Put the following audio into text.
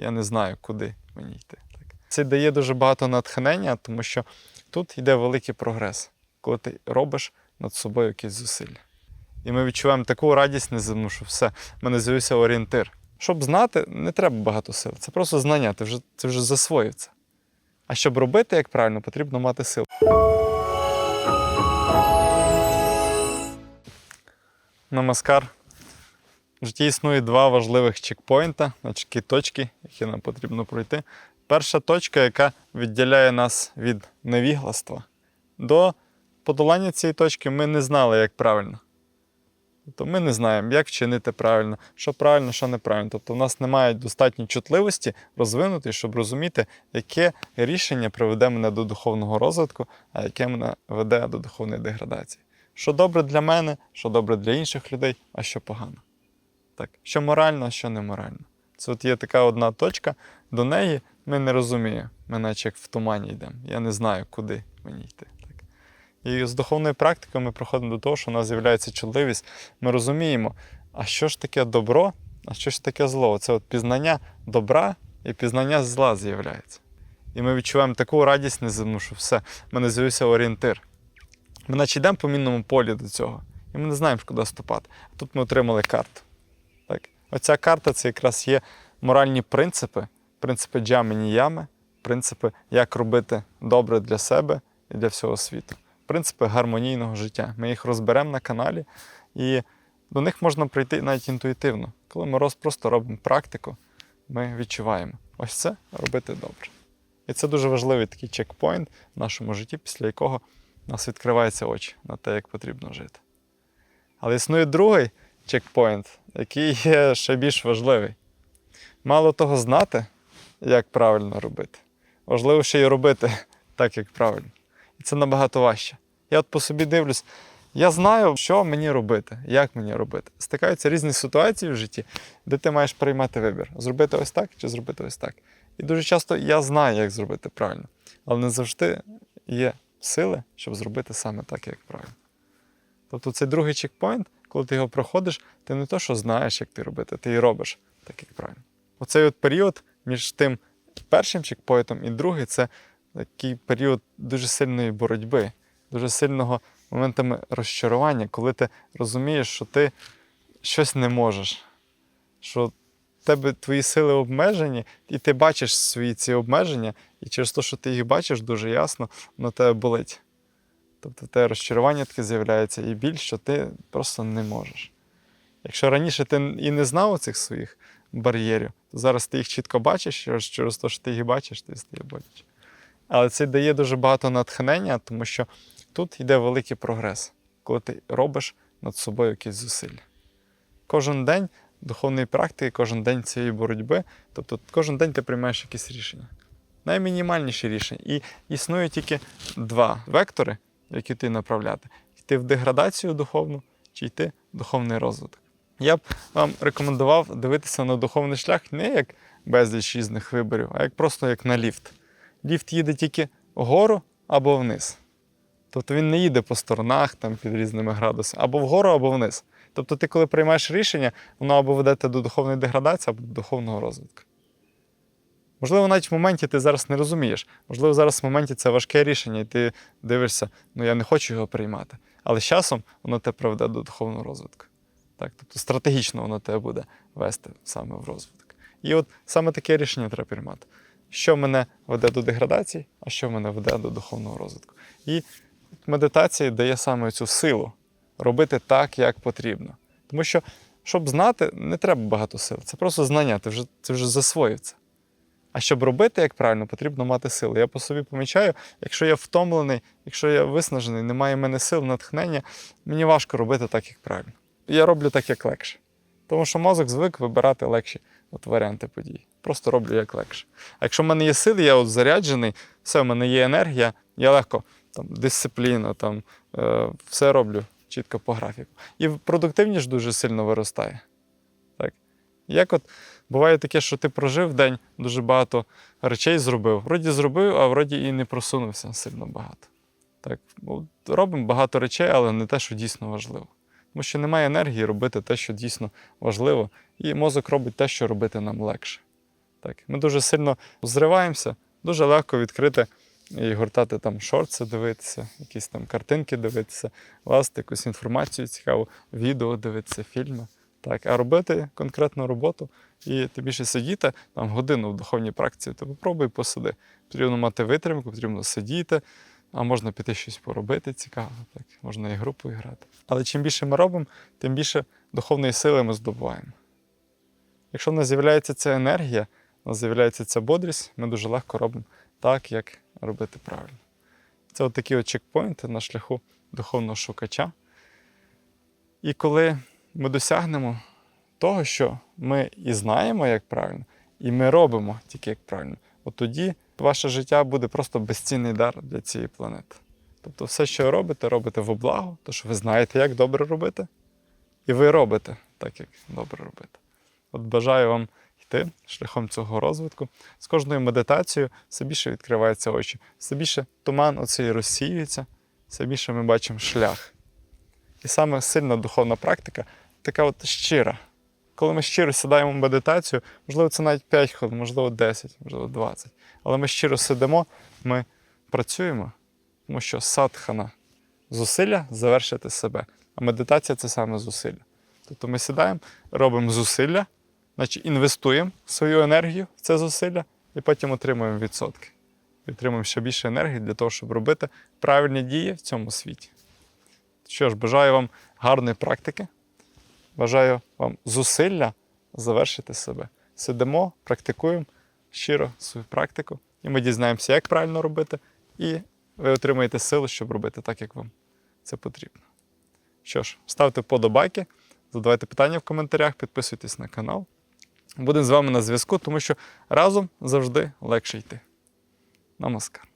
Я не знаю, куди мені йти. Так. Це дає дуже багато натхнення, тому що тут йде великий прогрес, коли ти робиш над собою якісь зусилля. І ми відчуваємо таку радість неземну, що все, в мене з'явився орієнтир. Щоб знати, не треба багато сил. Це просто знання, ти вже, ти вже засвоїв це. А щоб робити як правильно, потрібно мати сил. Намаскар. В житті існує два важливих чекпоінта, значить точки, які нам потрібно пройти. Перша точка, яка відділяє нас від невігластва. До подолання цієї точки ми не знали, як правильно. Тобто ми не знаємо, як вчинити правильно, що правильно, що неправильно. Тобто в нас немає достатньої чутливості розвинутої, щоб розуміти, яке рішення приведе мене до духовного розвитку, а яке мене веде до духовної деградації. Що добре для мене, що добре для інших людей, а що погано. Так, що морально, а що неморально. Це от є така одна точка, до неї ми не розуміємо. Ми наче як в тумані йдемо. Я не знаю, куди мені йти. Так. І з духовною практикою ми проходимо до того, що у нас з'являється чутливість. Ми розуміємо, а що ж таке добро, а що ж таке зло. Це от пізнання добра і пізнання зла з'являється. І ми відчуваємо таку радість неземну, що все, в мене з'явився орієнтир. Ми наче йдемо по мінному полі до цього, і ми не знаємо, куди ступати. Тут ми отримали карту. Оця карта це якраз є моральні принципи, принципи джамені ями, принципи, як робити добре для себе і для всього світу. Принципи гармонійного життя. Ми їх розберемо на каналі, і до них можна прийти навіть інтуїтивно. Коли ми просто робимо практику, ми відчуваємо ось це робити добре. І це дуже важливий такий чекпоінт в нашому житті, після якого у нас відкриваються очі на те, як потрібно жити. Але існує другий чекпоінт, який є ще більш важливий. Мало того знати, як правильно робити. Важливо ще й робити так, як правильно. І це набагато важче. Я от по собі дивлюсь, я знаю, що мені робити, як мені робити. Стикаються різні ситуації в житті, де ти маєш приймати вибір: зробити ось так чи зробити ось так. І дуже часто я знаю, як зробити правильно, але не завжди є сили, щоб зробити саме так, як правильно. Тобто цей другий чекпоінт, коли ти його проходиш, ти не то, що знаєш, як ти робити, ти і робиш так, як правильно. Оцей от період між тим першим чекпоінтом і другий це такий період дуже сильної боротьби, дуже сильного моментами розчарування, коли ти розумієш, що ти щось не можеш, що тебе твої сили обмежені, і ти бачиш свої ці обмеження, і через те, що ти їх бачиш дуже ясно, воно тебе болить. Тобто те розчарування таке з'являється і біль, що ти просто не можеш. Якщо раніше ти і не знав цих своїх бар'єрів, то зараз ти їх чітко бачиш, через, те, що ти їх бачиш, ти стає боляче. Але це дає дуже багато натхнення, тому що тут йде великий прогрес, коли ти робиш над собою якісь зусилля. Кожен день духовної практики, кожен день цієї боротьби, тобто кожен день ти приймаєш якісь рішення. Наймінімальніші рішення. І існує тільки два вектори, в які ти направляти: йти в деградацію духовну чи йти в духовний розвиток. Я б вам рекомендував дивитися на духовний шлях не як безліч різних виборів, а як просто як на ліфт. Ліфт їде тільки вгору або вниз. Тобто він не їде по сторонах там, під різними градусами, або вгору, або вниз. Тобто ти, коли приймаєш рішення, воно або веде до духовної деградації, або до духовного розвитку. Можливо, навіть в моменті ти зараз не розумієш. Можливо, зараз в моменті це важке рішення, і ти дивишся, ну я не хочу його приймати. Але з часом воно тебе приведе до духовного розвитку. Так? Тобто стратегічно воно тебе буде вести саме в розвиток. І от саме таке рішення треба приймати. Що мене веде до деградації, а що мене веде до духовного розвитку. І медитація дає саме цю силу робити так, як потрібно. Тому що, щоб знати, не треба багато сил. Це просто знання, ти вже, ти вже засвоїв це. А щоб робити як правильно, потрібно мати сили. Я по собі помічаю, якщо я втомлений, якщо я виснажений, немає в мене сил, натхнення, мені важко робити так, як правильно. Я роблю так, як легше. Тому що мозок звик вибирати легші от варіанти подій. Просто роблю як легше. А якщо в мене є сили, я от заряджений, все, в мене є енергія, я легко там, дисципліна, там, е, все роблю чітко по графіку. І продуктивність дуже сильно виростає. Як от буває таке, що ти прожив день, дуже багато речей зробив. Вроді зробив, а вроді і не просунувся сильно багато. Так? Ну, Робимо багато речей, але не те, що дійсно важливо. Тому що немає енергії робити те, що дійсно важливо, і мозок робить те, що робити нам легше. Так. Ми дуже сильно зриваємося, дуже легко відкрити і гортати там шорти, дивитися, якісь там картинки дивитися, лазити якусь інформацію цікаву, відео дивитися, фільми. Так, а робити конкретну роботу і тим більше сидіти там годину в духовній практиці, то попробуй посиди. Потрібно мати витримку, потрібно сидіти, а можна піти щось поробити цікаво, так, можна і групою грати. Але чим більше ми робимо, тим більше духовної сили ми здобуваємо. Якщо в нас з'являється ця енергія, у нас з'являється ця бодрість, ми дуже легко робимо так, як робити правильно. Це от такі от чекпоінти на шляху духовного шукача. І коли ми досягнемо того, що ми і знаємо, як правильно, і ми робимо тільки як правильно, от тоді ваше життя буде просто безцінний дар для цієї планети. Тобто, все, що робите, робите в облагу, то що ви знаєте, як добре робити, і ви робите так, як добре робити. От бажаю вам йти шляхом цього розвитку. З кожною медитацією все більше відкриваються очі, все більше туман оцей розсіюється, все більше ми бачимо шлях. І саме сильна духовна практика така от щира. Коли ми щиро сідаємо в медитацію, можливо, це навіть 5 хвилин, можливо, 10, можливо, 20. Але ми щиро сидимо, ми працюємо, тому що садхана зусилля завершити себе. А медитація це саме зусилля. Тобто ми сідаємо, робимо зусилля, значить інвестуємо свою енергію в це зусилля і потім отримуємо відсотки. І отримуємо ще більше енергії для того, щоб робити правильні дії в цьому світі. Що ж, бажаю вам гарної практики. Бажаю вам зусилля завершити себе. Сидимо, практикуємо щиро свою практику, і ми дізнаємося, як правильно робити, і ви отримаєте силу, щоб робити так, як вам це потрібно. Що ж, ставте вподобайки, задавайте питання в коментарях, підписуйтесь на канал. Будемо з вами на зв'язку, тому що разом завжди легше йти. Намаскар.